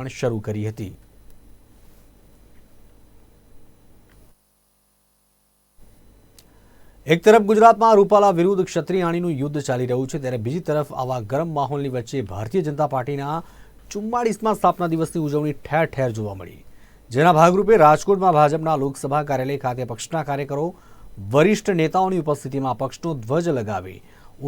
પણ શરૂ કરી હતી. એક તરફ ગુજરાતમાં રૂપાલા વિરુદ્ધ ક્ષત્રિયાણીનું યુદ્ધ ચાલી રહ્યું છે, ત્યારે બીજી તરફ આવા ગરમ માહોલની વચ્ચે ભારતીય જનતા પાર્ટીના ચુમ્માળીસમાં સ્થાપના દિવસની ઉજવણી ઠેર ઠેર જોવા મળી. જેના ભાગરૂપે રાજકોટમાં ભાજપના લોકસભા કાર્યાલય ખાતે પક્ષના કાર્યકરો, વરિષ્ઠ નેતાઓની ઉપસ્થિતિમાં પક્ષનો ધ્વજ લગાવી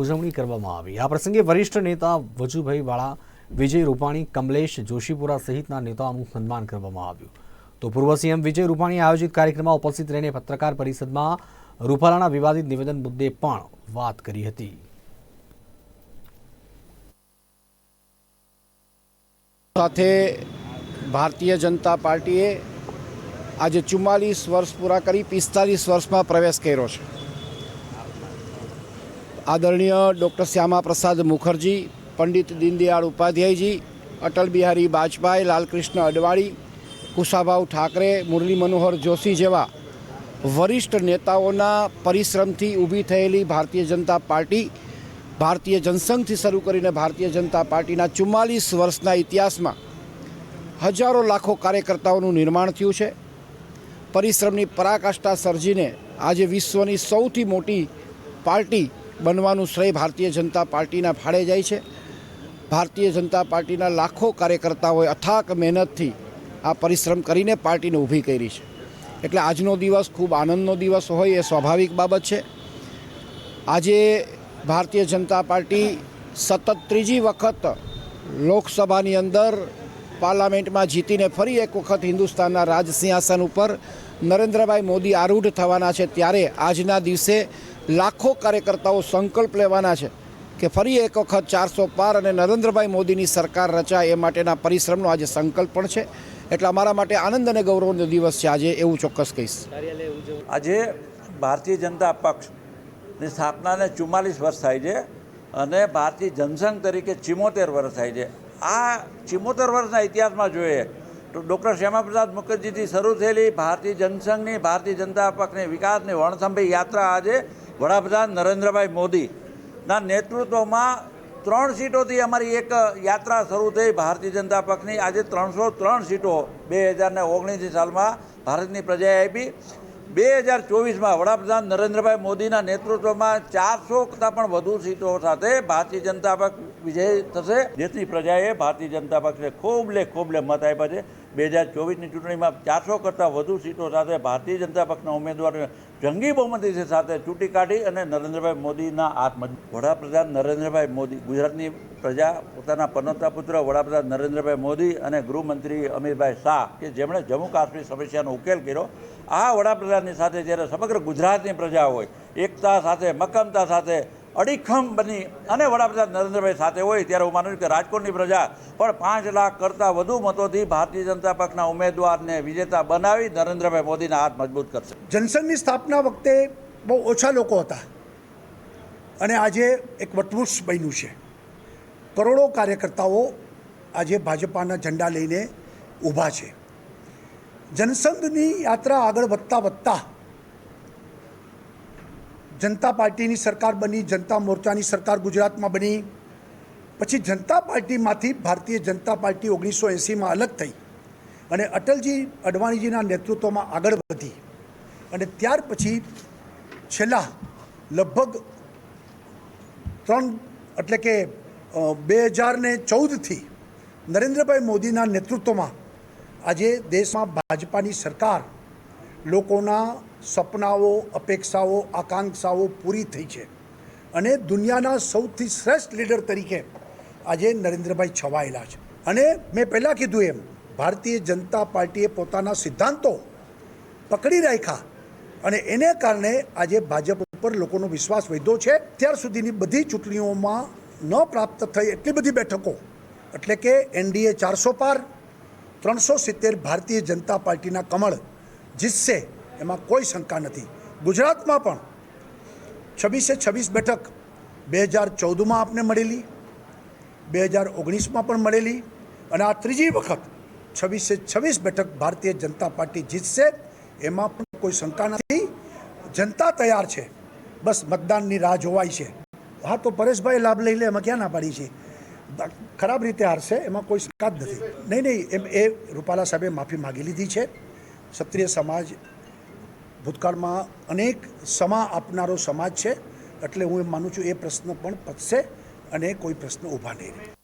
ઉજવણી કરવામાં આવી. આ પ્રસંગે વરિષ્ઠ નેતા વજુભાઈ વાળા વિજય રૂપાણી, કમલેશ જોશીપુરા સહિતના નેતાઓનું સન્માન કરવામાં આવ્યું. તો પૂર્વ સીએમ વિજય રૂપાણીએ આયોજિત કાર્યક્રમમાં ઉપસ્થિત રહીને પત્રકાર પરિષદમાં રૂપાલાના વિવાદિત નિવેદન મુદ્દે પણ વાત કરી હતી. સાથે ભારતીય જનતા પાર્ટીએ આજે ચુમ્માલીસ વર્ષ પૂરા કરી પિસ્તાલીસ વર્ષમાં પ્રવેશ કર્યો છે. આદરણીય ડૉક્ટર શ્યામા પ્રસાદ મુખર્જી પંડિત દીનદયાળ ઉપાધ્યાયજી, અટલ બિહારી વાજપેયી, લાલકૃષ્ણ અડવાણી કુશાભાઉ ઠાકરે, મુરલી મનોહર જોશી જેવા વરિષ્ઠ નેતાઓના પરિશ્રમથી ઊભી થયેલી ભારતીય જનતા પાર્ટી, ભારતીય જનસંઘથી શરૂ કરીને ભારતીય જનતા પાર્ટીના ચુમ્માલીસ વર્ષના ઇતિહાસમાં હજારો લાખો કાર્યકર્તાઓનું નિર્માણ થયું છે. પરિશ્રમની પરાકાષ્ઠા સર્જીને આજે વિશ્વની સૌથી મોટી પાર્ટી બનવાનું શ્રેય ભારતીય જનતા પાર્ટીના ફાળે જાય છે. ભારતીય જનતા પાર્ટીના લાખો કાર્યકર્તાઓએ અથાક મહેનતથી આ પરિશ્રમ કરીને પાર્ટીને ઊભી કરી છે. એટલે આજનો દિવસ ખૂબ આનંદનો દિવસ હોય એ સ્વાભાવિક બાબત છે. આજે ભારતીય જનતા પાર્ટી સતત ત્રીજી વખત લોકસભાની અંદર પાર્લામેન્ટમાં જીતીને ફરી એક વખત હિન્દુસ્તાનના રાજ સિંહાસન ઉપર નરેન્દ્રભાઈ મોદી આરૂઢ થવાના છે. ત્યારે આજના દિવસે લાખો કાર્યકર્તાઓ સંકલ્પ લેવાના છે. કે ફરી એક વખત ચારસો પાર અને નરેન્દ્રભાઈ મોદીની સરકાર રચાય એ માટેના પરિશ્રમનો આજે સંકલ્પ પણ છે. એટલે અમારા માટે આનંદ અને ગૌરવનો દિવસ છે આજે એવું ચોક્કસ કહીશ. આજે ભારતીય જનતા પક્ષની સ્થાપનાને ચુમ્માલીસ વર્ષ થાય છે અને ભારતીય જનસંઘ તરીકે ચિમોતેર વર્ષ થાય છે. આ ચિમોતેર વર્ષના ઇતિહાસમાં જોઈએ તો ડૉક્ટર શ્યામાપ્રસાદ મુખર્જીથી શરૂ થયેલી ભારતીય જનસંઘની ભારતીય જનતા પક્ષની વિકાસની વણસંભી યાત્રા આજે વડાપ્રધાન નરેન્દ્રભાઈ મોદીના નેતૃત્વમાં ત્રણ સીટોથી અમારી એક યાત્રા શરૂ થઈ ભારતીય જનતા પક્ષની. આજે ત્રણસો ત્રણ સીટો બે હજારને ઓગણીસ સાલમાં ભારતની પ્રજાએ આપી. બે હજાર ચોવીસમાં વડાપ્રધાન નરેન્દ્રભાઈ મોદીના નેતૃત્વમાં ચારસો કરતાં પણ વધુ સીટો સાથે ભારતીય જનતા પક્ષ વિજય થશે. દેશની પ્રજાએ ભારતીય જનતા પક્ષને ખૂબ લે ખૂબ લે મત આપ્યા છે. બે હજાર ચોવીસની ચૂંટણીમાં ચારસો કરતાં વધુ સીટો સાથે ભારતીય જનતા પક્ષના ઉમેદવારોને જંગી બહુમતી સાથે ચૂંટી કાઢી અને નરેન્દ્રભાઈ મોદીના આત્મ વડાપ્રધાન નરેન્દ્રભાઈ મોદી, ગુજરાતની પ્રજા, પોતાના પનોતા પુત્ર વડાપ્રધાન નરેન્દ્રભાઈ મોદી અને ગૃહમંત્રી અમિતભાઈ શાહ, કે જેમણે જમ્મુ કાશ્મીર સમસ્યાનો ઉકેલ કર્યો. આ વડાપ્રધાનની સાથે જ્યારે સમગ્ર ગુજરાતની પ્રજા હોય, એકતા સાથે, મક્કમતા સાથે, અડીખમ બની અને વડાપ્રધાન નરેન્દ્રભાઈ સાથે હોય, ત્યારે હું માનું છું કે રાજકોટની પ્રજા પણ પાંચ લાખ કરતાં વધુ મતોથી ભારતીય જનતા પક્ષના ઉમેદવારને વિજેતા બનાવી નરેન્દ્રભાઈ મોદીના હાથ મજબૂત કરશે. જનસંઘની સ્થાપના વખતે બહુ ઓછા લોકો હતા અને આજે એક વટવૃક્ષ બન્યું છે. કરોડો કાર્યકર્તાઓ આજે ભાજપાના ઝંડા લઈને ઊભા છે. જનસંઘની યાત્રા આગળ વધતા વધતા જનતા પાર્ટીની સરકાર બની, જનતા મોરચાની સરકાર ગુજરાતમાં બની. પછી જનતા પાર્ટીમાંથી ભારતીય જનતા પાર્ટી ઓગણીસો એંસીમાં અલગ થઈ અને અટલજી અડવાણીજીના નેતૃત્વમાં આગળ વધી. અને ત્યાર પછી છેલ્લા લગભગ ત્રણ એટલે કે બે હજાર ને ચૌદથી નરેન્દ્રભાઈ મોદીના નેતૃત્વમાં આજે દેશમાં ભાજપાની સરકાર લોકોના સપનાઓ, અપેક્ષાઓ, આકાંક્ષાઓ પૂરી થઈ છે. અને દુનિયાના સૌથી શ્રેષ્ઠ લીડર તરીકે આજે નરેન્દ્રભાઈ છવાયેલા છે. અને મેં પહેલાં કીધું એમ, ભારતીય જનતા પાર્ટીએ પોતાના સિદ્ધાંતો પકડી રાખ્યા અને એને કારણે આજે ભાજપ ઉપર લોકોનો વિશ્વાસ વધ્યો છે. ત્યાર સુધીની બધી ચૂંટણીઓમાં ન પ્રાપ્ત થઈ એટલી બધી બેઠકો, એટલે કે એનડીએ ચારસો પાર ત્રણસો સિત્તેર ભારતીય જનતા પાર્ટીના કમળ જીતશે એમાં કોઈ શંકા નથી. ગુજરાતમાં પણ છવ્વીસે છવ્વીસ બેઠક બે હજાર ચૌદમાં આપને મળેલી, બે હજાર ઓગણીસમાં પણ મળેલી અને આ ત્રીજી વખત છવ્વીસે છવ્વીસ બેઠક ભારતીય જનતા પાર્ટી જીતશે એમાં પણ કોઈ શંકા નથી. જનતા તૈયાર છે. બસ મતદાનની રાહ જોવાય છે. હા, તો પરેશભાઈ લાભ લઈ લે, એમાં ક્યાં ના પાડી છે? ખરાબ રીતે હારશે, એમાં કોઈ શંકા નથી. નહીં નહીં, એમ એ રૂપાલા સાહેબે માફી માગી લીધી છે. ક્ષત્રિય સમાજ ભૂતકાળમાં અનેક સમા આપનારો સમાજ છે. એટલે હું એમ માનું છું એ પ્રશ્ન પણ પતશે અને કોઈ પ્રશ્ન ઊભા નહીં રહે.